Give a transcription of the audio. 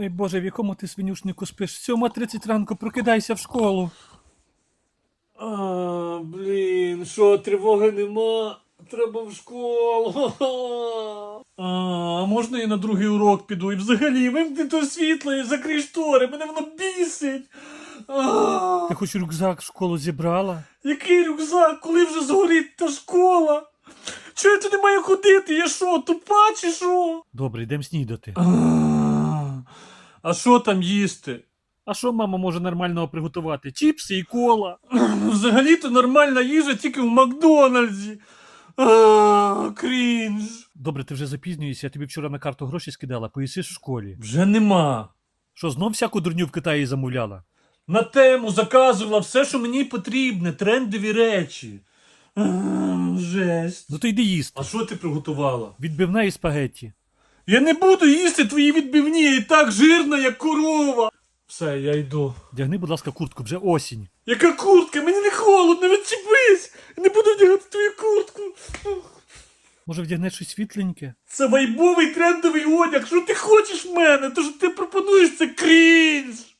Ой Боже, в якому ти свинюшнику спиш? 7.30 ранку прокидайся в школу. А, блін, що, тривоги нема? Треба в школу. А, можна я на другий урок піду? І взагалі, вимкни то світло і закрий штори, мене воно бісить. А, Ти хоч рюкзак в школу зібрала? який рюкзак, коли вже згорить та школа? Чого я туди маю ходити? Я що, тупа чи що? Добре, йдемо снідати. А, а що там їсти? А що мама може нормального приготувати? Чіпси і кола. Взагалі-то нормальна їжа тільки в Макдональдсі. А, крінж. Добре, ти вже запізнюєшся, я тобі вчора на карту гроші скидала, поїсиш в школі. Вже нема. Що, знов всяку дурню в Китаї замовляла? На тему заказувала все, що мені потрібне, трендові речі. А, жесть. Ну то йди їсти. А що ти приготувала? Відбивна і спагетті. Я не буду їсти твої відбивні, я і так жирна, як корова. Все, я йду. Дягни, будь ласка, куртку, вже осінь. Яка куртка? Мені не холодно, відчепись! Я не буду вдягати твою куртку. Може, вдягнеш щось світленьке? Це вайбовий трендовий одяг. Що ти хочеш в мене? То що ти пропонуєш.